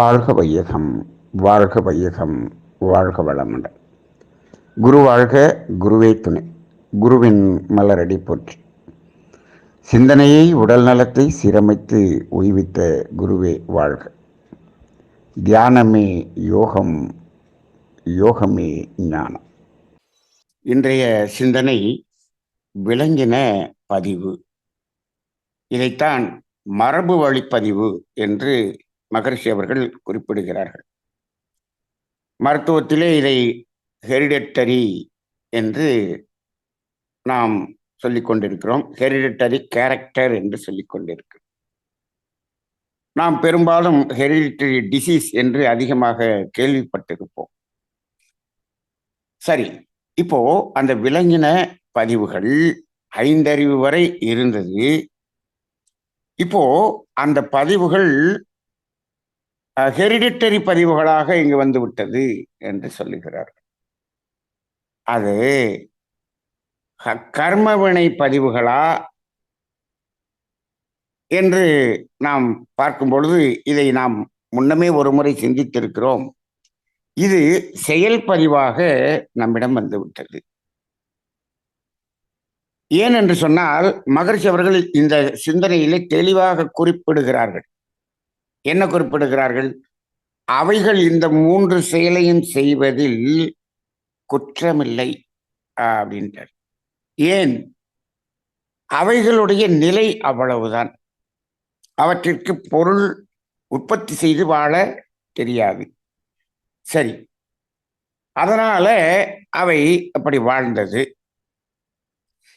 வாழ்க வையகம் வாழ்க வையகம் வாழ்க வளமுடன். குரு வாழ்க குருவே துணை. குருவின் மலரடி போற்றி. சிந்தனையை உடல் நலத்தை சீரமைத்து உய்வித்த குருவே வாழ்க. தியானமே யோகம் யோகமே ஞானம். இன்றைய சிந்தனை விளங்கின பதிவு. இதைத்தான் மரபு வழிப்பதிவு என்று மகர்ஷி அவர்கள் குறிப்பிடுகிறார்கள். மருத்துவத்திலே இதை ஹெரிடெட்டரி என்று நாம் சொல்லிக் கொண்டிருக்கிறோம். ஹெரிடெட்டரி கேரக்டர் என்று சொல்லிக் கொண்டிருக்கிறோம் நாம் பெரும்பாலும் ஹெரிடிட்டரி டிசீஸ் என்று அதிகமாக கேள்விப்பட்டிருப்போம். சரி இப்போ அந்த விலங்கின பதிவுகள் ஐந்தறிவு வரை இருந்தது. இப்போ அந்த பதிவுகள் ஹெரிடிட்டரி பதிவுகளாக இங்கு வந்து விட்டது என்று சொல்லுகிறார். அது கர்மவினை பதிவுகளா என்று நாம் பார்க்கும் பொழுது இதை நாம் முன்னமே ஒரு முறை சிந்தித்திருக்கிறோம். இது செயல் பதிவாக நம்மிடம் வந்துவிட்டது. ஏன் என்று சொன்னால் மகர்ஷி அவர்கள் இந்த சிந்தனையிலே தெளிவாக குறிப்பிடுகிறார்கள். என்ன குறிப்பிடுகிறார்கள்? அவைகள் இந்த மூன்று செயலையும் செய்வதில் குற்றமில்லை அப்படின்றார். ஏன்? அவைகளுடைய நிலை அவ்வளவுதான். அவற்றிற்கு பொருள் உற்பத்தி செய்து வாழ தெரியாது. சரி. அதனால அவை அப்படி வாழ்ந்தது.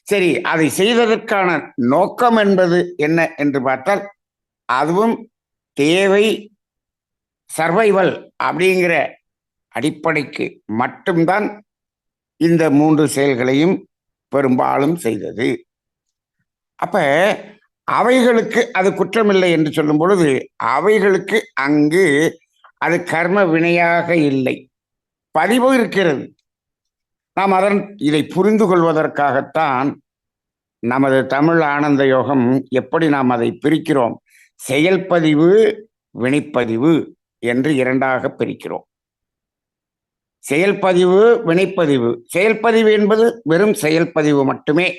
சரி அதை செய்வதற்கான நோக்கம் என்பது என்ன என்று பார்த்தால் அதுவும் தேவை சர்வைவல் அப்படிங்கிற அடிப்படைக்கு மட்டும்தான் இந்த மூன்று செயல்களையும் பெரும்பாலும் செய்தது. அப்ப அவைகளுக்கு அது குற்றமில்லை என்று சொல்லும் பொழுது அவைகளுக்கு அங்கு அது கர்ம வினையாக இல்லை. பதிவு இருக்கிறது. நாம் அதன் இதை புரிந்து கொள்வதற்காகத்தான் நமது தமிழ் ஆனந்த யோகம் எப்படி நாம் அதை பிரிக்கிறோம்? செயல்பதிவு வினைப்பதிவு என்று இரண்டாக பிரிக்கிறோம். செயல்பதிவு வினைப்பதிவு. செயல்பதிவு என்பது வெறும் செயல்பதிவு மட்டுமே.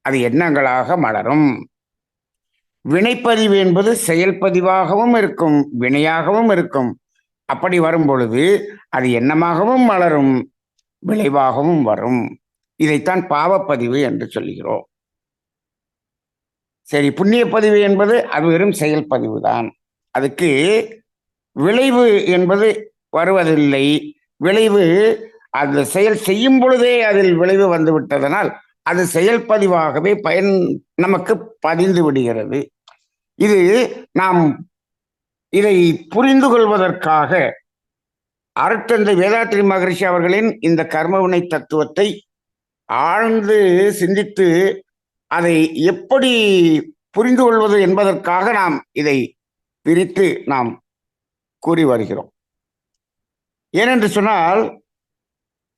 அது எண்ணங்களாக மலரும். வினைப்பதிவு என்பது செயல்பதிவாகவும் இருக்கும் வினையாகவும் இருக்கும். அப்படி வரும் பொழுது அது எண்ணமாகவும் மலரும் விளைவாகவும் வரும். இதைத்தான் பாவப்பதிவு என்று சொல்கிறோம். சரி புண்ணிய பதிவு என்பது அது வெறும் செயல்பதிவு தான் அதுக்கு விளைவு என்பது வருவதில்லை. விளைவு அந்த செயல் செய்யும் பொழுதே அதில் விளைவு வந்து விட்டதனால் அது செயல்பதிவாகவே பயன் நமக்கு பதிந்து விடுகிறது. இது நாம் இதை புரிந்து கொள்வதற்காக அருட்தந்தை வேதாத்திரி மகரிஷி அவர்களின் இந்த கர்மவினை தத்துவத்தை ஆழ்ந்து சிந்தித்து அதை எப்படி புரிந்து கொள்வது என்பதற்காக நாம் இதை பிரித்து நாம் கூறி வருகிறோம். ஏனென்று சொன்னால்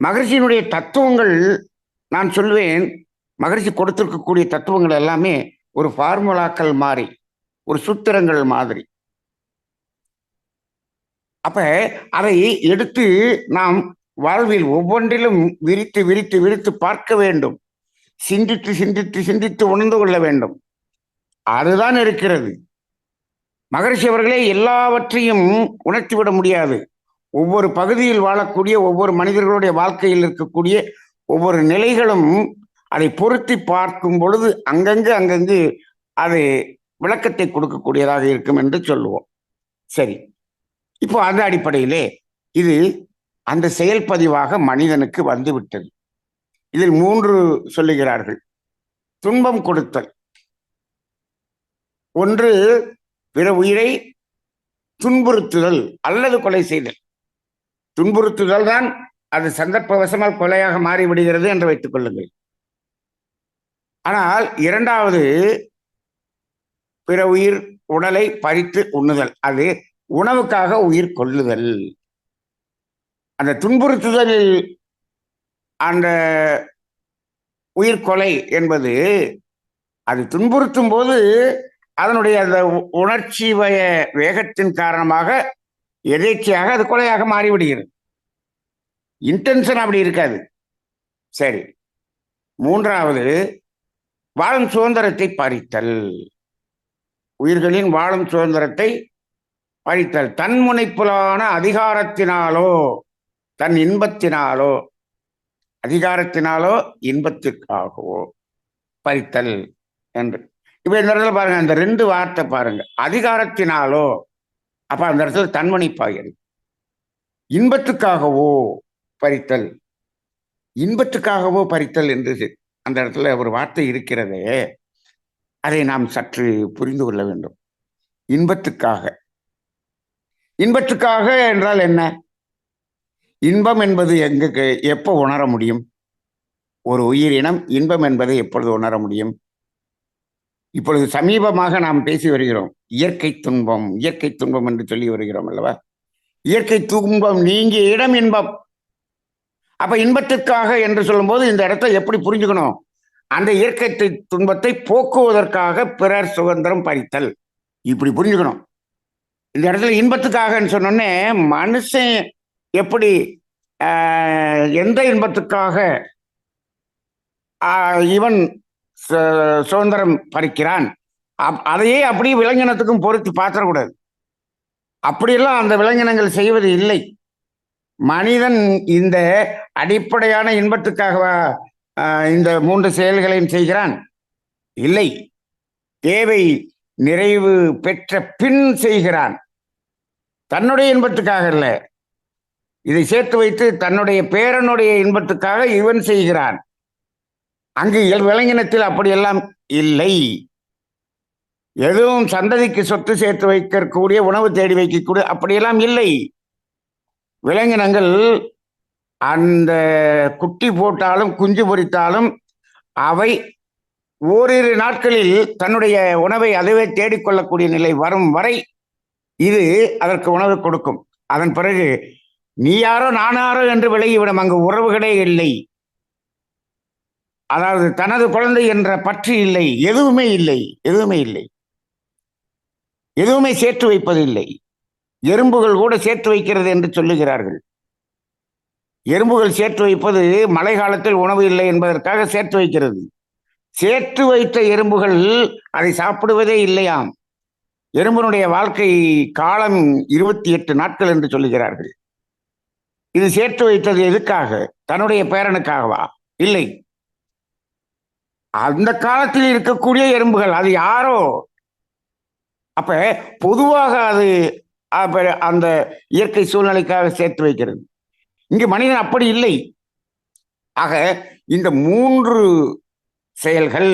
மகரிஷியினுடைய தத்துவங்கள் நான் சொல்வேன் மகரிஷி கொடுத்திருக்கக்கூடிய தத்துவங்கள் எல்லாமே ஒரு ஃபார்முலாக்கள் மாதிரி ஒரு சூத்திரங்கள் மாதிரி. அப்ப அதை எடுத்து நாம் வாழ்வில் ஒவ்வொன்றிலும் விரித்து விரித்து விரித்து பார்க்க வேண்டும். சிந்தித்து சிந்தித்து சிந்தித்து உணர்ந்து கொள்ள வேண்டும். அதுதான் இருக்கிறது. மகரிஷி அவர்களே எல்லாவற்றையும் உணர்த்திவிட முடியாது. ஒவ்வொரு பகுதியில் வாழக்கூடிய ஒவ்வொரு மனிதர்களுடைய வாழ்க்கையில் இருக்கக்கூடிய ஒவ்வொரு நிலைகளும் அதை பொருத்தி பார்க்கும் பொழுது அங்கங்கு அங்கங்கு அது விளக்கத்தை கொடுக்கக்கூடியதாக இருக்கும் என்று சொல்லுவோம். சரி. இப்போ அந்த அடிப்படையிலே இது அந்த செயல்பதிவாக மனிதனுக்கு வந்துவிட்டது இதில் மூன்று சொல்லுகிறார்கள். துன்பம் கொடுத்தல். ஒன்று பிற உயிரை துன்புறுத்துதல் அல்லது கொலை செய்தல். துன்புறுத்துதல் தான் அது சந்தர்ப்பவசமாக கொலையாக மாறிவிடுகிறது என்று வைத்துக் கொள்ளுங்கள். ஆனால் இரண்டாவது பிற உயிர் உடலை பறித்து உண்ணுதல். அது உணவுக்காக உயிர் கொள்ளுதல். அந்த துன்புறுத்துதலில் அந்த உயிர் கொலை என்பது அது துன்புறுத்தும் போது அதனுடைய அந்த உணர்ச்சி வய வேகத்தின் காரணமாக எதேச்சையாக அது கொலையாக மாறிவிடுகிறது. இன்டென்ஷன் அப்படி இருக்காது. சரி. மூன்றாவது வாழும் சுதந்திரத்தை பறித்தல். உயிர்களின் வாழும் சுதந்திரத்தை பறித்தல். தன்முனைப்புலான அதிகாரத்தினாலோ தன் இன்பத்தினாலோ அதிகாரத்தினாலோ இன்பத்திற்காகவோ பறித்தல் என்று. இப்போ இந்த இடத்துல பாருங்க அந்த ரெண்டு வார்த்தை பாருங்க. அதிகாரத்தினாலோ அப்ப அந்த இடத்துல தன்முனைப்பாகிறது இன்பத்துக்காகவோ பறித்தல். இன்பத்துக்காகவோ பறித்தல் என்று அந்த இடத்துல ஒரு வார்த்தை இருக்கிறதே அதை நாம் சற்று புரிந்து கொள்ள வேண்டும். இன்பத்துக்காக. இன்பத்துக்காக என்றால் என்ன? இன்பம் என்பது எங்கு எப்போ உணர முடியும்? ஒரு உயிரினம் இன்பம் என்பதை எப்பொழுது உணர முடியும்? இப்பொழுது சமீபமாக நாம் பேசி வருகிறோம் இயற்கை துன்பம் இயற்கை துன்பம் என்று சொல்லி வருகிறோம் அல்லவா? இயற்கை துன்பம் நீங்கிய இடம் இன்பம். அப்ப இன்பத்திற்காக என்று சொல்லும்போது இந்த இடத்தை எப்படி புரிஞ்சுக்கணும்? அந்த இயற்கை துன்பத்தை போக்குவதற்காக பிறர் சுதந்திரம் பறித்தல். இப்படி புரிஞ்சுக்கணும். இந்த இடத்துல இன்பத்துக்காகன்னு சொன்னோடனே மனுஷன் எப்படி எந்த இன்பத்துக்காக இவன் சு- சுதந்திரம் பறிக்கிறான்? அப்- அதையே அப்படியே விலங்கினத்துக்கும் பொருத்தி பார்த்துடக்கூடாது. அப்படியெல்லாம் அந்த விலங்கினங்கள் செய்வது இல்லை. மனிதன் இந்த அடிப்படையான இன்பத்துக்காகவா இந்த மூன்று செயல்களையும் செய்கிறான்? இல்லை. தேவை நிறைவு பெற்ற பின் செய்கிறான். தன்னுடைய இன்பத்துக்காக இல்லை இதை சேர்த்து வைத்து தன்னுடைய பேரனுடைய இன்பத்துக்காக இவன் செய்கிறான். அங்கு இயல் விலங்கினத்தில் அப்படியெல்லாம் இல்லை. எதுவும் சந்ததிக்கு சொத்து சேர்த்து வைக்கக்கூடிய உணவு தேடி வைக்கக்கூடிய அப்படியெல்லாம் இல்லை. விலங்கினங்கள் அந்த குட்டி போட்டாலும் குஞ்சு பொறித்தாலும் அவை ஓரிரு நாட்களில் தன்னுடைய உணவை அதுவே தேடிக்கொள்ளக்கூடிய நிலை வரும் வரை இது அதற்கு உணவு கொடுக்கும். அதன் பிறகு நீ யாரோ நான் யாரோ என்று விலகிவிடும். அங்கு உறவுகளே இல்லை. அதாவது தனது குழந்தை என்ற பற்று இல்லை. எதுவுமே இல்லை. எதுவுமே இல்லை. எதுவுமே சேர்த்து வைப்பது இல்லை. எறும்புகள் கூட சேர்த்து வைக்கிறது என்று சொல்லுகிறார்கள். எறும்புகள் சேர்த்து வைப்பது மழை காலத்தில் உணவு இல்லை என்பதற்காக சேர்த்து வைக்கிறது. சேர்த்து வைத்த எறும்புகள் அதை சாப்பிடுவதே இல்லையாம். எறும்பினுடைய வாழ்க்கை காலம் இருபத்தி எட்டு நாட்கள் என்று சொல்லுகிறார்கள். இது சேர்த்து வைத்தது எதுக்காக? தன்னுடைய பேரனுக்காகவா? இல்லை. அந்த காலத்தில் இருக்கக்கூடிய எறும்புகள் அது யாரோ? அப்ப பொதுவாக அது அந்த இயற்கை சூழ்நிலைக்காக சேர்த்து வைக்கிறது. இங்கு மனிதன் அப்படி இல்லை. ஆக இந்த மூன்று செயல்கள்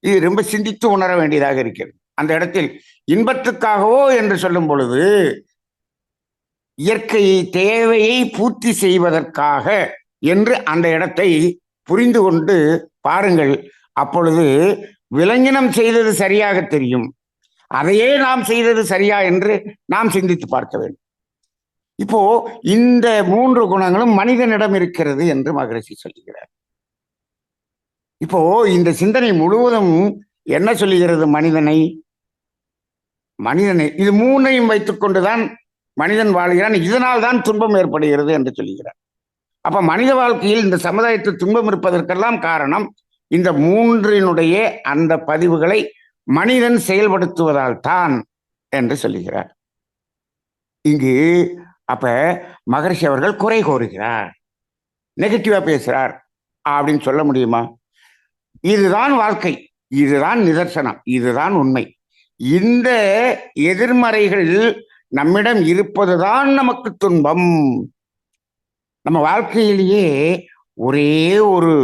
இது ரொம்ப சிந்தித்து உணர வேண்டியதாக இருக்கிறது. அந்த இடத்தில் இன்பத்துக்காகவோ என்று சொல்லும் பொழுது இயற்கை தேவையை பூர்த்தி செய்வதற்காக என்று அந்த இடத்தை புரிந்து கொண்டு பாருங்கள். அப்பொழுது விலங்கினம் செய்தது சரியாக தெரியும். அதையே நாம் செய்தது சரியா என்று நாம் சிந்தித்து பார்க்க வேண்டும். இப்போ இந்த மூன்று குணங்களும் மனிதனிடம் இருக்கிறது என்று மகரிஷி சொல்லுகிறார். இப்போ இந்த சிந்தனை முழுவதும் என்ன சொல்லுகிறது மனிதனை? மனிதனை இது மூணையும் வைத்துக்கொண்டுதான் மனிதன் வாழ்கிறான் இதனால் தான் துன்பம் ஏற்படுகிறது என்று சொல்லுகிறார் அப்ப மனித வாழ்க்கையில் இந்த சமுதாயத்தில் துன்பம் இருப்பதற்கெல்லாம் காரணம் இந்த மூன்றினுடைய அந்த பதிவுகளை மனிதன் செயல்படுத்துவதால் தான் என்று சொல்லுகிறார் இங்கு அப்ப மகரிஷி அவர்கள் குறை கோருகிறார் நெகட்டிவா பேசுறார். அப்படின்னு சொல்ல முடியுமா? இதுதான் வாழ்க்கை இதுதான் நிதர்சனம் இதுதான் உண்மை. இந்த எதிர்மறைகள் நம்மிடம் இருப்பதுதான் நமக்கு துன்பம். நம்ம வாழ்க்கையிலேயே ஒரே ஒரு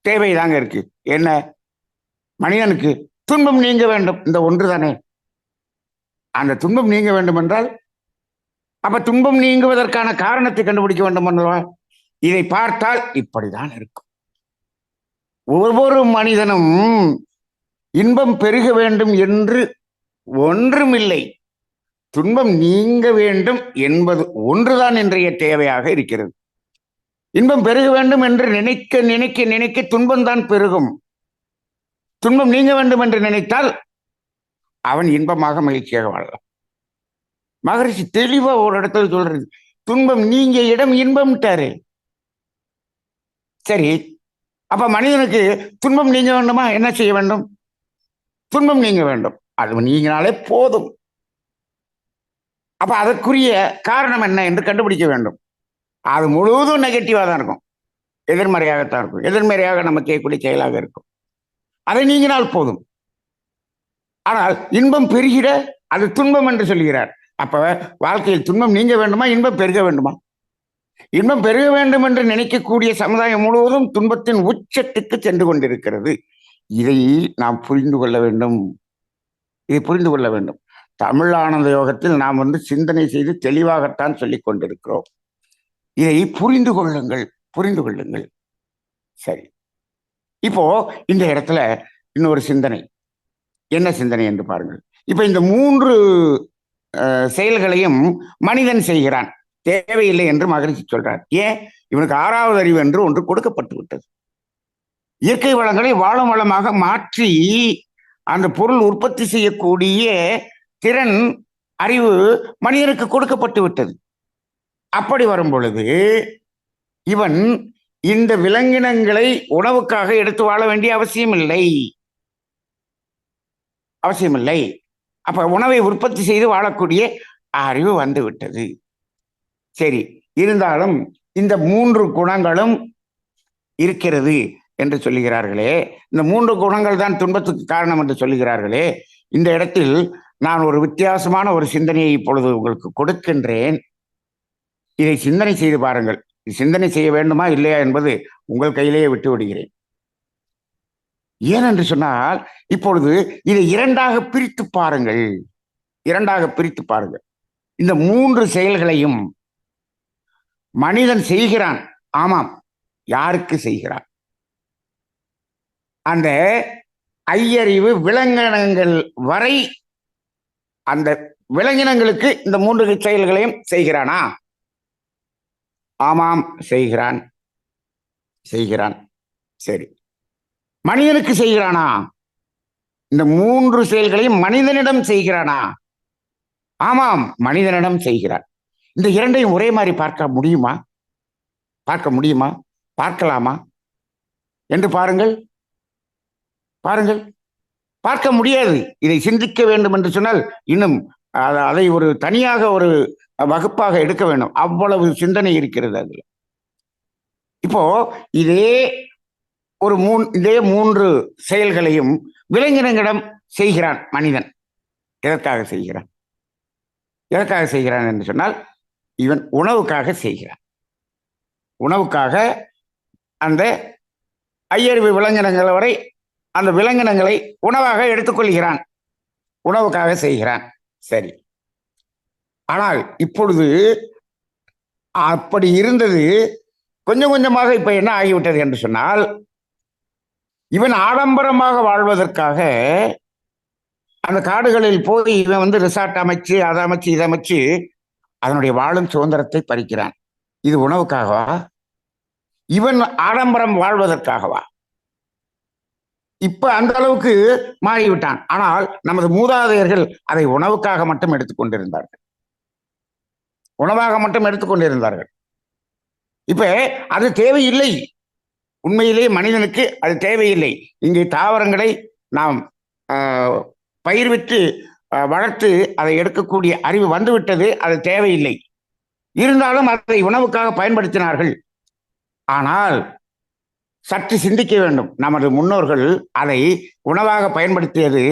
தேவை தாங்க இருக்கு. என்ன? மனிதனுக்கு துன்பம் நீங்க வேண்டும். இந்த ஒன்று தானே. அந்த துன்பம் நீங்க வேண்டும் என்றால் அப்ப துன்பம் நீங்குவதற்கான காரணத்தை கண்டுபிடிக்க வேண்டும் என்றால் இதை பார்த்தால் இப்படிதான் இருக்கும். ஒவ்வொரு மனிதனும் இன்பம் பெருக வேண்டும் என்று ஒன்றுமில்லை. துன்பம் நீங்க வேண்டும் என்பது ஒன்றுதான் இன்றைய தேவையாக இருக்கிறது. இன்பம் பெருக வேண்டும் என்று நினைக்க நினைக்க நினைக்க துன்பம் தான் பெருகும். துன்பம் நீங்க வேண்டும் என்று நினைத்தால் அவன் இன்பமாக மகிழ்ச்சியாக வாழலாம். மகரிஷி தெளிவா ஒரு இடத்துல சொல்றது. துன்பம் நீங்க இடம் இன்பம்ட்டாரு. சரி அப்ப மனிதனுக்கு துன்பம் நீங்க வேண்டுமா? என்ன செய்ய வேண்டும்? துன்பம் நீங்க வேண்டும். அது நீங்கினாலே போதும். அப்ப அதற்குரிய காரணம் என்ன என்று கண்டுபிடிக்க வேண்டும். அது முழுவதும் நெகட்டிவா தான் இருக்கும். எதிர்மறையாகத்தான் இருக்கும். எதிர்மறையாக நம்ம கேட்கக்கூடிய செயலாக இருக்கும். அதை நீங்கினால் போதும். ஆனால் இன்பம் பெறுகிற அது துன்பம் என்று சொல்கிறார். அப்ப வாழ்க்கையில் துன்பம் நீங்க வேண்டுமா இன்பம் பெருக வேண்டுமா? இன்பம் பெருக வேண்டும் என்று நினைக்கக்கூடிய சமுதாயம் முழுவதும் துன்பத்தின் உச்சத்துக்கு சென்று கொண்டிருக்கிறது. இதை நாம் புரிந்து கொள்ள வேண்டும். இதை புரிந்து கொள்ள வேண்டும். தமிழ் ஆனந்த யோகத்தில் நாம் வந்து சிந்தனை செய்து தெளிவாகத்தான் சொல்லிக் கொண்டிருக்கிறோம். இதை புரிந்து கொள்ளுங்கள் புரிந்து கொள்ளுங்கள். சரி. இப்போ இந்த இடத்துல இன்னொரு சிந்தனை. என்ன சிந்தனை என்று பாருங்கள். இப்ப இந்த மூன்று செயல்களையும் மனிதன் செய்கிறான். தேவையில்லை என்று மகிழ்ச்சி சொல்றார். ஏன்? இவனுக்கு ஆறாவது அறிவு என்று ஒன்று கொடுக்கப்பட்டு விட்டது இயற்கை வளங்களை வாழும் வளமாக மாற்றி அந்த பொருள் உற்பத்தி செய்யக்கூடிய திறன் அறிவு மனிதனுக்கு கொடுக்கப்பட்டு விட்டது. அப்படி வரும் பொழுது இவன் இந்த விலங்கினங்களை உணவுக்காக எடுத்து வாழ வேண்டிய அவசியம் இல்லை அவசியமில்லை. அப்ப உணவை உற்பத்தி செய்து வாழக்கூடிய அறிவு வந்து விட்டது. சரி இருந்தாலும் இந்த மூன்று குணங்களும் இருக்கிறது. என்று சொல்லுகிறார்களே. இந்த மூன்று குணங்கள் தான் துன்பத்துக்கு காரணம் என்று சொல்லுகிறார்களே. இந்த இடத்தில் நான் ஒரு வித்தியாசமான ஒரு சிந்தனையை இப்பொழுது உங்களுக்கு கொடுக்கின்றேன். இதை சிந்தனை செய்து பாருங்கள். இது சிந்தனை செய்ய வேண்டுமா இல்லையா என்பது உங்கள் கையிலேயே விட்டு விடுகிறேன். ஏனென்று சொன்னால் இப்பொழுது இதை இரண்டாக பிரித்து பாருங்கள். இரண்டாக பிரித்து பாருங்கள். இந்த மூன்று செயல்களையும் மனிதன் செய்கிறான். ஆமாம் யாருக்கு செய்கிறான்? அந்த ஐயறிவு விலங்கினங்கள் வரை அந்த விலங்கினங்களுக்கு இந்த மூன்று செயல்களையும் செய்கிறானா? ஆமாம் செய்கிறான். செய்கிறான். சரி. மனிதனுக்கு செய்கிறானா? இந்த மூன்று செயல்களையும் மனிதனிடம் செய்கிறானா? ஆமாம் மனிதனிடம் செய்கிறான். இந்த இரண்டையும் ஒரே மாதிரி பார்க்க முடியுமா? பார்க்க முடியுமா? பார்க்கலாமா? என்று பாருங்கள். பாருங்கள். பார்க்க முடியாது. இதை சிந்திக்க வேண்டும் என்று சொன்னால் இன்னும் அதை ஒரு தனியாக ஒரு வகுப்பாக எடுக்க வேண்டும். அவ்வளவு சிந்தனை இருக்கிறது அதில். இப்போ இதே ஒரு மூன் இதே மூன்று செயல்களையும் விலங்கினங்களிடம் செய்கிறான் மனிதன். எதற்காக செய்கிறான்? எதற்காக செய்கிறான் என்று சொன்னால் இவன் உணவுக்காக செய்கிறான். உணவுக்காக அந்த ஐயறிவு விலங்கினங்கள் வரை அந்த விலங்கினங்களை உணவாக எடுத்துக்கொள்கிறான். உணவுக்காக செய்கிறான். சரி. ஆனால் இப்பொழுது அப்படி இருந்தது கொஞ்சம் கொஞ்சமாக இப்ப என்ன ஆகிவிட்டது என்று சொன்னால் இவன் ஆடம்பரமாக வாழ்வதற்காக அந்த காடுகளில் போய் இவன் வந்து ரிசார்ட் அமைச்சு அதை அமைச்சு இதை அமைச்சு அதனுடைய வாழும் சுதந்திரத்தை பறிக்கிறான். இது உணவுக்காகவா? இவன் ஆடம்பரம் வாழ்வதற்காகவா? இப்ப அந்த அளவுக்கு மாறிவிட்டான். ஆனால் நமது மூதாதையர்கள் அதை உணவுக்காக மட்டும் எடுத்துக்கொண்டிருந்தார்கள் உணவாக மட்டும் எடுத்துக்கொண்டிருந்தார்கள் இப்ப அது தேவையில்லை. உண்மையிலேயே மனிதனுக்கு அது தேவையில்லை. இங்கே தாவரங்களை நாம் ஆஹ், பயிர்விட்டு வளர்த்து அதை எடுக்கக்கூடிய அறிவு வந்துவிட்டது. அது தேவையில்லை. இருந்தாலும் அதை உணவுக்காக பயன்படுத்தினார்கள். ஆனால் சற்று சிந்திக்க வேண்டும். நமது முன்னோர்கள் அதை உணவாக பயன்படுத்தியது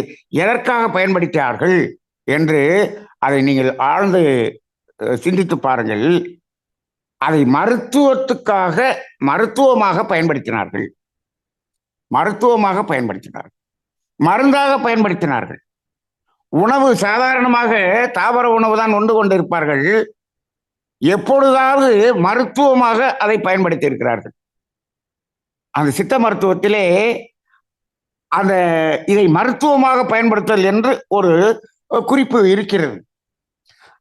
எதற்காக பயன்படுத்தினார்கள் என்று அதை நீங்கள் ஆழ்ந்து சிந்தித்து பாருங்கள். அதை மருத்துவத்துக்காக மருத்துவமாக பயன்படுத்தினார்கள். மருத்துவமாக பயன்படுத்தினார்கள். மருந்தாக பயன்படுத்தினார்கள். உணவு சாதாரணமாக தாவர உணவு தான் உண்டு கொண்டிருப்பார்கள். எப்பொழுதாவது மருத்துவமாக அதை பயன்படுத்தி இருக்கிறார்கள் அந்த சித்த மருத்துவத்திலே அந்த இதை மருத்துவமாக பயன்படுத்தல் என்று ஒரு குறிப்பு இருக்கிறது.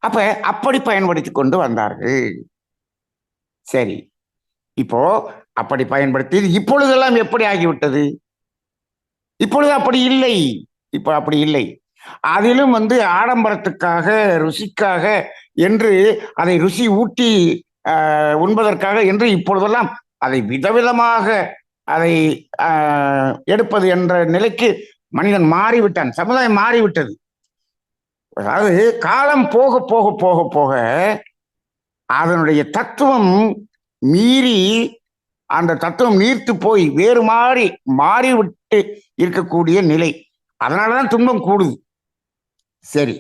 அப்ப அப்படி பயன்படுத்தி கொண்டு வந்தார்கள். சரி. இப்போ அப்படி பயன்படுத்தி இப்பொழுதெல்லாம் எப்படி ஆகிவிட்டது? இப்பொழுது அப்படி இல்லை. இப்போ அப்படி இல்லை. அதிலும் வந்து ஆடம்பரத்துக்காக ருசிக்காக என்று அதை ருசி ஊட்டி உண்பதற்காக என்று இப்பொழுதெல்லாம் அதை விதவிதமாக அதை எடுப்பது என்ற நிலைக்கு மனிதன் மாறிவிட்டான். சமுதாயம் மாறிவிட்டது. அதாவது காலம் போக போக போக போக அதனுடைய தத்துவம் மீறி அந்த தத்துவம் நீர்த்து போய் வேறு மாறி மாறிவிட்டு இருக்கக்கூடிய நிலை. அதனாலதான் துன்பம் கூடுது. சரி.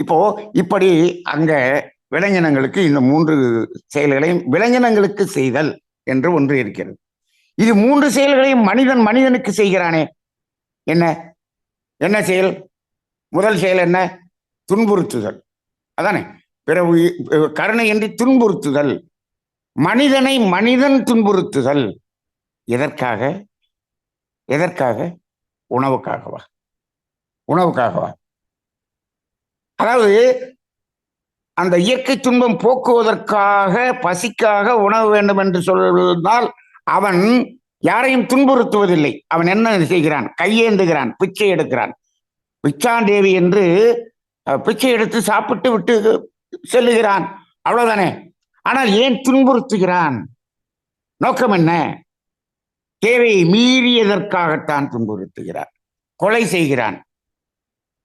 இப்போ இப்படி அங்க விலங்கினங்களுக்கு இந்த மூன்று செயல்களையும் விலங்கினங்களுக்கு செய்தல் என்று ஒன்று இருக்கிறது. இது மூன்று செயல்களையும் மனிதன் மனிதனுக்கு செய்கிறானே. என்ன? என்ன செயல்? முதல் செயல் என்ன? துன்புறுத்துதல். அதானே? பிறகு கருணையின்றி துன்புறுத்துதல். மனிதனை மனிதன் துன்புறுத்துதல். எதற்காக? எதற்காக? உணவுக்காகவா? உணவுக்காகவா? அதாவது அந்த இயற்கை துன்பம் போக்குவதற்காக பசிக்காக உணவு வேண்டும் என்று சொன்னால் அவன் யாரையும் துன்புறுத்துவதில்லை. அவன் என்ன செய்கிறான்? கையேந்துகிறான் பிச்சை எடுக்கிறான். பிச்சாண்டேவி என்று பிச்சை எடுத்து சாப்பிட்டு விட்டு செல்லுகிறான். அவ்வளவுதானே? ஆனால் ஏன் துன்புறுத்துகிறான்? நோக்கம் என்ன? தேவையை மீறியதற்காகத்தான் துன்புறுத்துகிறான் கொலை செய்கிறான்.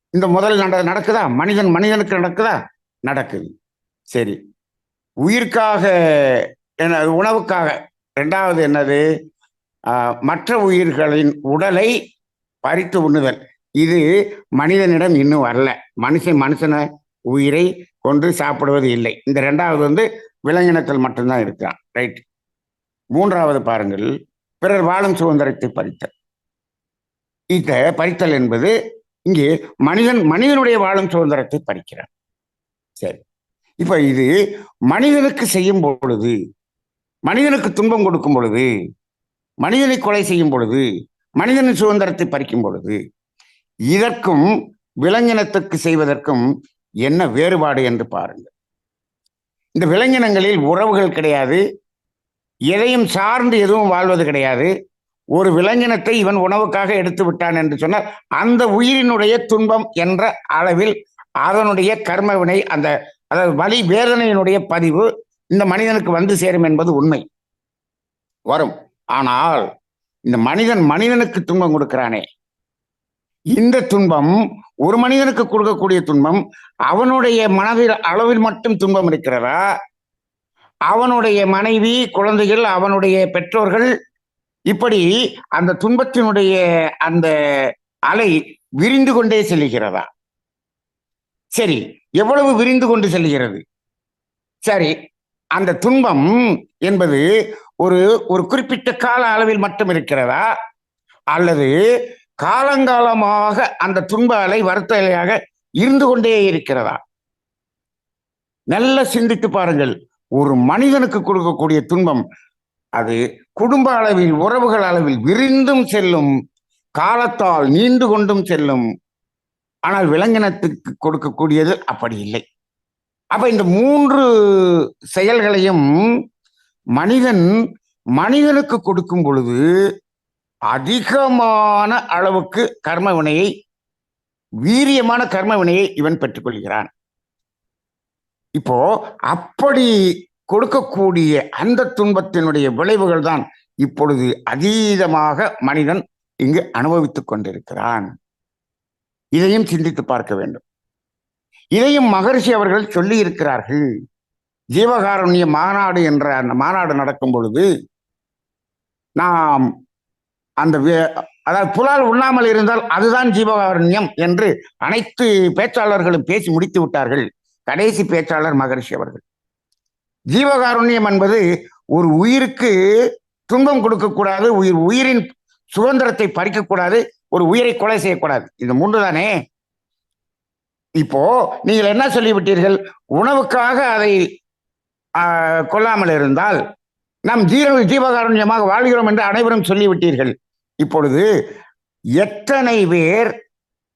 இந்த முதல் நட நடக்குதா? மனிதன் மனிதனுக்கு நடக்குதா? நடக்குது. சரி. உயிர்க்காக என்ன உணவுக்காக. ரெண்டாவது என்னது? மற்ற உயிர்களின் உடலை பறித்து உண்ணுதல். இது மனிதனிடம் இன்னும் வரல. மனுஷன் மனுஷனை உயிரை கொண்டு சாப்பிடுவது இல்லை. இந்த ரெண்டாவது வந்து விலங்கினத்தில் மட்டும்தான் இருக்கிறான் ரைட். மூன்றாவது பாருங்கள். பிறர் வாழும் சுதந்திரத்தை பறித்தல். இந்த பறித்தல் என்பது இங்கே மனிதன் மனிதனுடைய வாழும் சுதந்திரத்தை பறிக்கிறான். சரி. இப்ப இது மனிதனுக்கு செய்யும் பொழுது மனிதனுக்கு துன்பம் கொடுக்கும் பொழுது மனிதனை கொலை செய்யும் பொழுது மனிதனின் சுதந்திரத்தை பறிக்கும் பொழுது இதற்கும் விலங்கினத்துக்கு செய்வதற்கும் என்ன வேறுபாடு என்று பாருங்கள். இந்த விலங்கினங்களில் உறவுகள் கிடையாது எதையும் சார்ந்து எதுவும் வாழ்வது கிடையாது. ஒரு விலங்கினத்தை இவன் உணவுக்காக எடுத்து விட்டான் என்று சொன்னால் அந்த உயிரினுடைய துன்பம் என்ற அளவில் அதனுடைய கர்மவினை அந்த அதாவது வலி வேதனையினுடைய பதிவு இந்த மனிதனுக்கு வந்து சேரும் என்பது உண்மை. வரும். ஆனால் இந்த மனிதன் மனிதனுக்கு துன்பம் கொடுக்கிறானே. இந்த துன்பம் ஒரு மனிதனுக்கு கொடுக்கக்கூடிய துன்பம் அவனுடைய மனதில் அளவில் மட்டும் துன்பம் இருக்கிறதா? அவனுடைய மனைவி குழந்தைகள் அவனுடைய பெற்றோர்கள் இப்படி அந்த துன்பத்தினுடைய அந்த அலை விரிந்து கொண்டே செல்லுகிறதா சரி எவ்வளவு விரிந்து கொண்டு செல்கிறது? சரி அந்த துன்பம் என்பது ஒரு ஒரு குறிப்பிட்ட கால அளவில் மட்டும் இருக்கிறதா? அல்லது காலங்காலமாக அந்த துன்ப அலை வருத்த அலையாக இருந்து கொண்டே இருக்கிறதா? நல்ல சிந்தித்து பாருங்கள். ஒரு மனிதனுக்கு கொடுக்கக்கூடிய துன்பம் அது குடும்ப அளவில் உறவுகள் அளவில் விரிந்தும் செல்லும் காலத்தால் நீண்டு கொண்டும் செல்லும். ஆனால் விலங்கினத்துக்கு கொடுக்கக்கூடியது அப்படி இல்லை. அப்ப இந்த மூன்று செயல்களையும் மனிதன் மனிதனுக்கு கொடுக்கும் பொழுது அதிகமான அளவுக்கு கர்ம வினையை வீரியமான கர்ம வினையை இவன் பெற்றுக்கொள்கிறான். இப்போ அப்படி கொடுக்கக்கூடிய அந்த துன்பத்தினுடைய விளைவுகள் தான் இப்பொழுது அதீதமாக மனிதன் இங்கு அனுபவித்துக் கொண்டிருக்கிறான். இதையும் சிந்தித்து பார்க்க வேண்டும். இதையும் மகரிஷி அவர்கள் சொல்லி இருக்கிறார்கள் ஜீவகாருண்ய மாநாடு என்ற அந்த மாநாடு நடக்கும் பொழுது நாம் அந்த அதாவது புலால் உண்ணாமல் இருந்தால் அதுதான் ஜீவகாருண்யம் என்று அனைத்து பேச்சாளர்களும் பேசி முடித்து விட்டார்கள். கடைசி பேச்சாளர் மகரிஷி அவர்கள். ஜீவகாருண்யம் என்பது ஒரு உயிருக்கு துன்பம் கொடுக்கக்கூடாது உயிர் உயிரின் சுதந்திரத்தை பறிக்கக்கூடாது ஒரு உயிரை கொலை செய்யக்கூடாது. இந்த மூன்று தானே இப்போ நீங்கள் என்ன சொல்லிவிட்டீர்கள்? உணவுக்காக அதை கொல்லாமல் இருந்தால் நாம் ஜீவ ஜீவகாரண்யமாக வாழ்கிறோம் என்று அனைவரும் சொல்லிவிட்டீர்கள். இப்பொழுது எத்தனை பேர்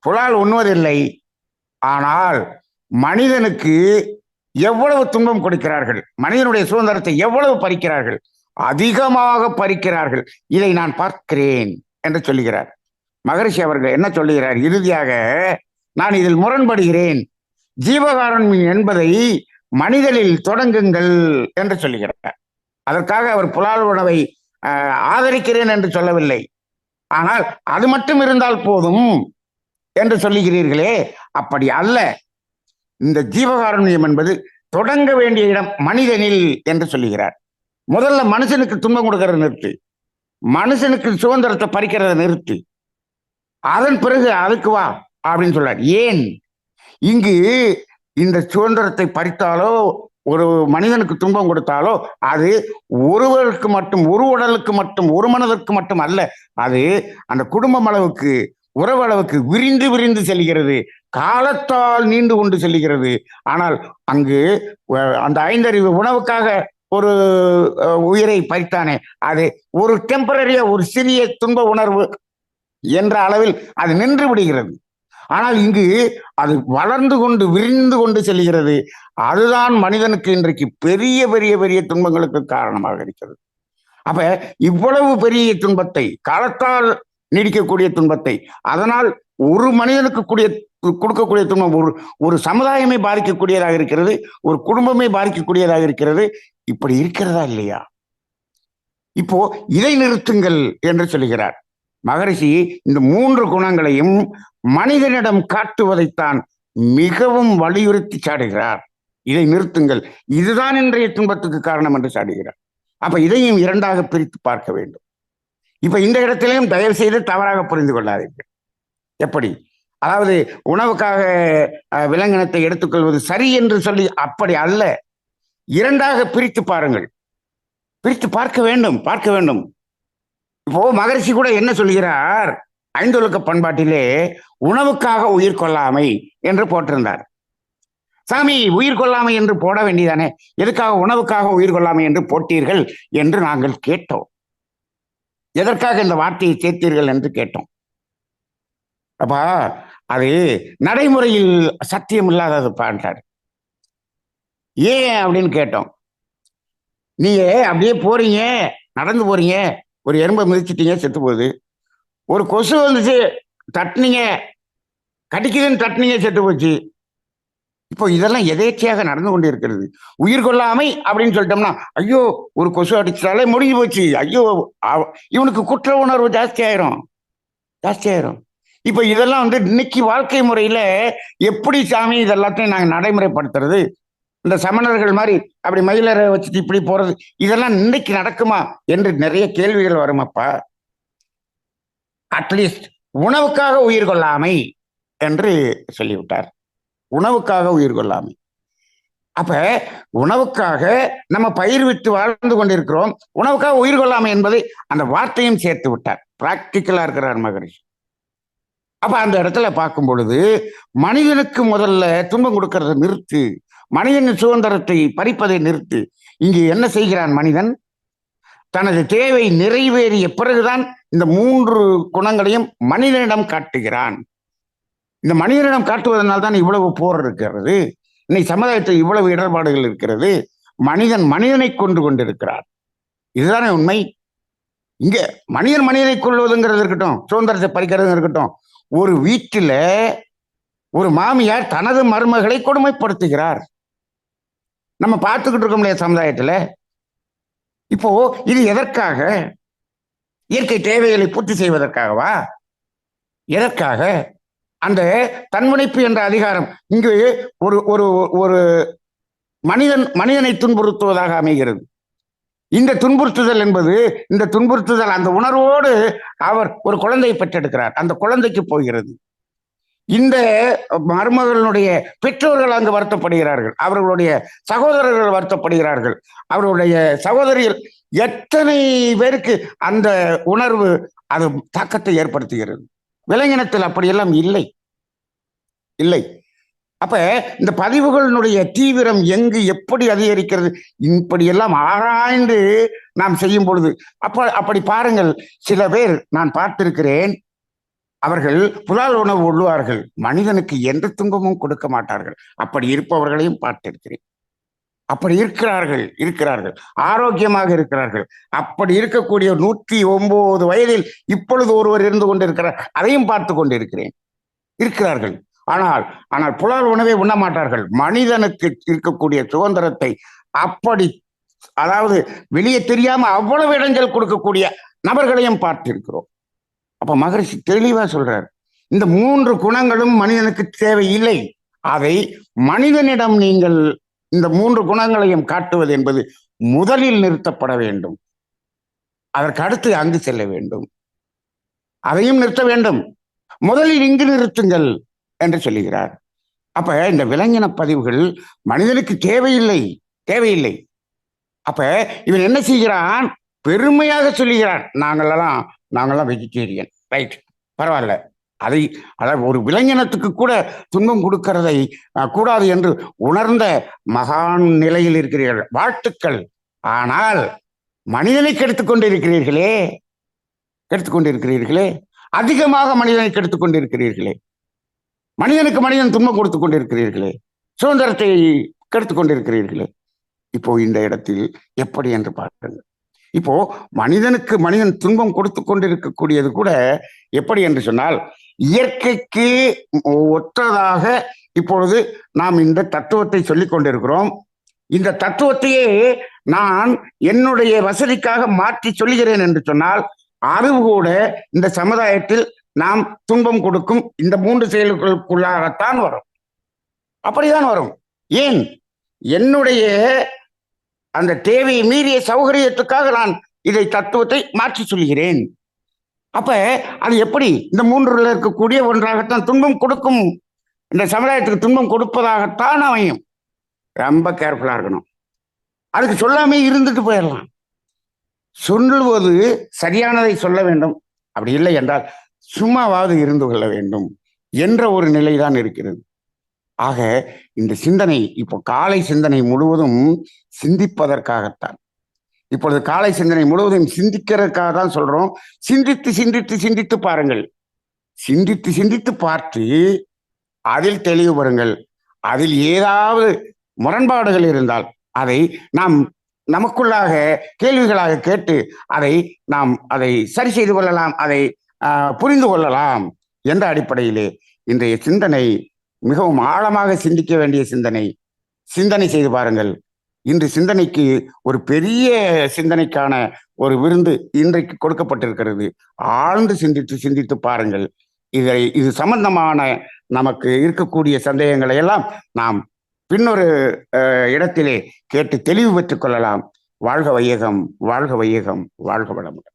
புலால் உண்ணுவதில்லை? ஆனால் மனிதனுக்கு எவ்வளவு துன்பம் கொடுக்கிறார்கள்? மனிதனுடைய சுதந்திரத்தை எவ்வளவு பறிக்கிறார்கள்? அதிகமாக பறிக்கிறார்கள். இதை நான் பார்க்கிறேன் என்று சொல்லுகிறார். மகரிஷி அவர்கள் என்ன சொல்லுகிறார்? இறுதியாக நான் இதில் முரண்படுகிறேன். ஜீவகாருண்யம் என்பதை மனிதனில் தொடங்குங்கள் என்று சொல்லுகிறார். அதற்காக அவர் புலால் உணவை ஆதரிக்கிறேன் என்று சொல்லவில்லை. ஆனால் அது மட்டும் இருந்தால் போதும் என்று சொல்லுகிறீர்களே அப்படி அல்ல. இந்த ஜீவகாருண்யம் என்பது தொடங்க வேண்டிய இடம் மனிதனில் என்று சொல்லுகிறார். முதல்ல மனுஷனுக்கு துன்பம் கொடுக்கறத நிறுத்து. மனுஷனுக்கு சுதந்திரத்தை பறிக்கிறத நிறுத்து. அதன் பிறகு அதுக்கு வா. அப்படின்னு சொல்றார். ஏன்? இங்கு இந்த சுதந்திரத்தை பறித்தாலோ ஒரு மனிதனுக்கு துன்பம் கொடுத்தாலோ அது ஒருவருக்கு மட்டும் ஒரு உடலுக்கு மட்டும் ஒரு மனதிற்கு மட்டும் அல்ல. அது அந்த குடும்பம் அளவுக்கு உறவு அளவுக்கு விரிந்து விரிந்து செல்கிறது. காலத்தால் நீண்டு கொண்டு செல்கிறது. ஆனால் அங்கு அந்த ஐந்தறிவு உணவுக்காக ஒரு உயிரை பறித்தானே அது ஒரு டெம்பரரியா ஒரு சிறிய துன்ப உணர்வு என்ற அளவில் அது நின்று விடுகிறது. ஆனால் இங்கு அது வளர்ந்து கொண்டு விரிந்து கொண்டு செல்கிறது. அதுதான் மனிதனுக்கு இன்றைக்கு பெரிய பெரிய பெரிய துன்பங்களுக்கு காரணமாக இருக்கிறது. அப்ப இவ்வளவு பெரிய துன்பத்தை காலத்தால் நீடிக்கக்கூடிய துன்பத்தை அதனால் ஒரு மனிதனுக்கு கூடிய கொடுக்கக்கூடிய துன்பம் ஒரு ஒரு சமுதாயமே பாதிக்கக்கூடியதாக இருக்கிறது ஒரு குடும்பமே பாதிக்கக்கூடியதாக இருக்கிறது. இப்படி இருக்கிறதா இல்லையா? இப்போ இதை நிறுத்துங்கள் என்று சொல்கிறார். மகரிஷி இந்த மூன்று குணங்களையும் மனிதனிடம் காட்டுவதைத்தான் மிகவும் வலியுறுத்தி சாடுகிறார். இதை நிறுத்துங்கள். இதுதான் இன்றைய துன்பத்துக்கு காரணம் என்று சாடுகிறார். அப்ப இதையும் இரண்டாக பிரித்து பார்க்க வேண்டும். இப்ப இந்த இடத்திலையும் தயவு செய்து தவறாக புரிந்து கொள்ளாதீர்கள். எப்படி? அதாவது உணவுக்காக விலங்கினத்தை எடுத்துக்கொள்வது சரி என்று சொல்லி அப்படி அல்ல. இரண்டாக பிரித்து பாருங்கள். பிரித்து பார்க்க வேண்டும் பார்க்க வேண்டும். இப்போ மகரிஷி கூட என்ன சொல்கிறார்? ஐந்தொழுக்க பண்பாட்டிலே உணவுக்காக உயிர் கொள்ளாமை என்று போட்டிருந்தார். சாமி உயிர் கொள்ளாமை என்று போட வேண்டியதானே? எதுக்காக உணவுக்காக உயிர் கொள்ளாமை என்று போட்டீர்கள் என்று நாங்கள் கேட்டோம். எதற்காக இந்த வார்த்தையை சேர்த்தீர்கள் என்று கேட்டோம். அப்பா அது நடைமுறையில் சத்தியம் இல்லாதது பாண்டார் ஏன் அப்படின்னு கேட்டோம். நீங்க அப்படியே போறீங்க நடந்து போறீங்க ஒரு எறும்பை மிதிச்சிட்டீங்க செத்து போகுது ஒரு கொசு வந்துச்சு தட்டினீங்க. கடிக்குதுன்னு தட்டினீங்க செத்து போச்சு இப்போ இதெல்லாம் எதேச்சையாக நடந்து கொண்டு இருக்கிறது உயிர் கொள்ளாமை அப்படின்னு சொல்லிட்டோம்னா ஐயோ ஒரு கொசு அடிச்சிட்டாலே முடிஞ்சு போச்சு. ஐயோ அவ- இவனுக்கு குற்ற உணர்வு ஜாஸ்தி ஆயிரும். ஜாஸ்தி ஆயிரும். இப்போ இதெல்லாம் வந்து இன்னைக்கு வாழ்க்கை முறையில எப்படி சாமி இதெல்லாத்தையும் நாங்கள் நடைமுறைப்படுத்துறது? இந்த சமணர்கள் மாதிரி அப்படி மயிலரை வச்சுட்டு இப்படி போறது இதெல்லாம் இன்னைக்கு நடக்குமா என்று நிறைய கேள்விகள் வருமப்பா. அட்லீஸ்ட் உணவுக்காக உயிர் கொள்ளாமை என்று சொல்லிவிட்டார். உணவுக்காக உயிர் கொள்ளாமை. அப்ப உணவுக்காக நம்ம பயிர் விட்டு வாழ்ந்து கொண்டிருக்கிறோம் உணவுக்காக உயிர் கொள்ளாமை என்பதை அந்த வார்த்தையும் சேர்த்து விட்டார். பிராக்டிக்கலா இருக்கிறார் மகரிஷி. அப்ப அந்த இடத்துல பார்க்கும் பொழுது மனிதனுக்கு முதல்ல துன்பம் கொடுக்கறத நிறுத்து. மனிதனின் சுதந்திரத்தை பறிப்பதை நிறுத்து. இங்கு என்ன செய்கிறான் மனிதன்? தனது தேவை நிறைவேறிய பிறகுதான் இந்த மூன்று குணங்களையும் மனிதனிடம் காட்டுகிறான். இந்த மனிதனிடம் காட்டுவதனால் தான் இவ்வளவு போர் இருக்கிறது. இன்னைக்கு சமுதாயத்தில் இவ்வளவு இடர்பாடுகள் இருக்கிறது. மனிதன் மனிதனை கொண்டு கொண்டிருக்கிறார். இதுதானே உண்மை? இங்க மனிதன் மனிதனை கொள்வதுங்கிறது இருக்கட்டும் சுதந்திரத்தை பறிக்கிறது இருக்கட்டும் ஒரு வீட்டில் ஒரு மாமியார் தனது மருமகளை கொடுமைப்படுத்துகிறார். நம்ம பார்த்துக்கிட்டு இருக்கோம் இல்லையா சமுதாயத்தில்? இப்போ இது எதற்காக? இயற்கை தேவைகளை பூர்த்தி செய்வதற்காகவா? எதற்காக? அந்த தன்முனைப்பு என்ற அதிகாரம் இங்கு ஒரு ஒரு ஒரு மனிதன் மனிதனை துன்புறுத்துவதாக அமைகிறது. இந்த துன்புறுத்துதல் என்பது இந்த துன்புறுத்துதல் அந்த உணர்வோடு அவர் ஒரு குழந்தையை பெற்றெடுக்கிறார். அந்த குழந்தைக்கு போகிறது. இந்த மருமகளுடைய பெற்றோர்கள் அங்கு வருத்தப்படுகிறார்கள். அவர்களுடைய சகோதரர்கள் வருத்தப்படுகிறார்கள். அவர்களுடைய சகோதரிகள் எத்தனை பேருக்கு அந்த உணர்வு அது தாக்கத்தை ஏற்படுத்துகிறது? விலங்கினத்தில் அப்படியெல்லாம் இல்லை. இல்லை. அப்ப இந்த பதிவுகளினுடைய தீவிரம் எங்கு எப்படி அதிகரிக்கிறது? இப்படியெல்லாம் ஆராய்ந்து நாம் செய்யும் பொழுது அப்ப அப்படி பாருங்கள். சில பேர் நான் பார்த்திருக்கிறேன் அவர்கள் புலால் உணவு உள்ளுவார்கள். மனிதனுக்கு எந்த துன்பமும் கொடுக்க மாட்டார்கள். அப்படி இருப்பவர்களையும் பார்த்திருக்கிறேன். அப்படி இருக்கிறார்கள் இருக்கிறார்கள். ஆரோக்கியமாக இருக்கிறார்கள். அப்படி இருக்கக்கூடிய நூற்றி ஒன்பது வயதில் இப்பொழுது ஒருவர் இருந்து கொண்டிருக்கிறார். அதையும் பார்த்து கொண்டிருக்கிறேன். இருக்கிறார்கள். ஆனால் ஆனால் புலால் உணவை உண்ண மாட்டார்கள். மனிதனுக்கு இருக்கக்கூடிய சுதந்திரத்தை அப்படி அதாவது வெளியே தெரியாம அவ்வளவு இடங்கள் கொடுக்கக்கூடிய நபர்களையும் பார்த்திருக்கிறோம். அப்ப மகரிஷி தெளிவா சொல்றார் இந்த மூன்று குணங்களும் மனிதனுக்கு தேவையில்லை. அதை மனிதனிடம் நீங்கள் இந்த மூன்று குணங்களையும் காட்டுவது என்பது முதலில் நிறுத்தப்பட வேண்டும். அதற்கு அடுத்து அங்கு செல்ல வேண்டும். அதையும் நிறுத்த வேண்டும். முதலில் இங்கு நிறுத்துங்கள் என்று சொல்லுகிறார். அப்ப இந்த விலங்கின பதிவுகள் மனிதனுக்கு தேவையில்லை தேவையில்லை. அப்ப இவன் என்ன செய்கிறான்? பெருமையாக சொல்லுகிறான். நாங்களெல்லாம் நாங்கள்லாம் வெஜிடேரியன் ரைட் பரவாயில்ல. அதை அதாவது ஒரு விலங்கினத்துக்கு கூட துன்பம் கொடுக்கிறதை கூடாது என்று உணர்ந்த மகான் நிலையில் இருக்கிறீர்கள். வாழ்த்துக்கள். ஆனால் மனிதனை கெடுத்துக் கொண்டிருக்கிறீர்களே. கெடுத்துக் கொண்டிருக்கிறீர்களே. அதிகமாக மனிதனை கெடுத்துக் கொண்டிருக்கிறீர்களே. மனிதனுக்கு மனிதன் துன்பம் கொடுத்து கொண்டிருக்கிறீர்களே. சுதந்திரத்தை கெடுத்துக் கொண்டிருக்கிறீர்களே. இப்போ இந்த இடத்தில் எப்படி என்று பாருங்கள். இப்போ மனிதனுக்கு மனிதன் துன்பம் கொடுத்து கொண்டிருக்கக்கூடியது கூட எப்படி என்று சொன்னால் இயற்கைக்கு ஒற்றதாக இப்பொழுது நாம் இந்த தத்துவத்தை சொல்லிக் கொண்டிருக்கிறோம். இந்த தத்துவத்தையே நான் என்னுடைய வசதிக்காக மாற்றி சொல்லுகிறேன் என்று சொன்னால் அது கூட இந்த சமுதாயத்தில் நாம் துன்பம் கொடுக்கும் இந்த மூன்று செயல்களுக்குள்ளாகத்தான் வரும். அப்படிதான் வரும். ஏன்? என்னுடைய அந்த தேவையை மீறிய சௌகரியத்துக்காக நான் இதை தத்துவத்தை மாற்றி சொல்கிறேன். அப்ப அது எப்படி? இந்த மூன்றுல இருக்கக்கூடிய ஒன்றாகத்தான் துன்பம் கொடுக்கும். இந்த சமுதாயத்துக்கு துன்பம் கொடுப்பதாகத்தான் அமையும். ரொம்ப கேர்ஃபுல்லா இருக்கணும். அதுக்கு சொல்லாமே இருந்துட்டு போயிடலாம். சொல்லுவது சரியானதை சொல்ல வேண்டும். அப்படி இல்லை என்றால் சும்மாவாவது இருந்து கொள்ள வேண்டும் என்ற ஒரு நிலைதான் இருக்கிறது. ஆக இந்த சிந்தனை இப்போ காலை சிந்தனை முழுவதும் சிந்திப்பதற்காகத்தான். இப்பொழுது காலை சிந்தனை முழுவதும் சிந்திக்கிறதுக்காக தான் சொல்றோம். சிந்தித்து சிந்தித்து சிந்தித்து பாருங்கள். சிந்தித்து சிந்தித்து பார்த்து அதில் தெளிவு பெறுங்கள். அதில் ஏதாவது முரண்பாடுகள் இருந்தால் அதை நாம் நமக்குள்ளாக கேள்விகளாக கேட்டு அதை நாம் அதை சரி செய்து கொள்ளலாம் அதை புரிந்து கொள்ளலாம் என்ற அடிப்படையிலே இன்றைய சிந்தனை மிகவும் ஆழமாக சிந்திக்க வேண்டிய சிந்தனை. சிந்தனை செய்து பாருங்கள். இன்று சிந்தனைக்கு ஒரு பெரிய சிந்தனைக்கான ஒரு விருந்து இன்றைக்கு கொடுக்கப்பட்டிருக்கிறது. ஆழ்ந்து சிந்தித்து சிந்தித்து பாருங்கள். இதை இது சம்பந்தமான நமக்கு இருக்கக்கூடிய சந்தேகங்களை எல்லாம் நாம் பின்னொரு அஹ், இடத்திலே கேட்டு தெளிவு பெற்றுக் கொள்ளலாம். வாழ்க வையகம் வாழ்க வையகம் வாழ்க வளமுடன்.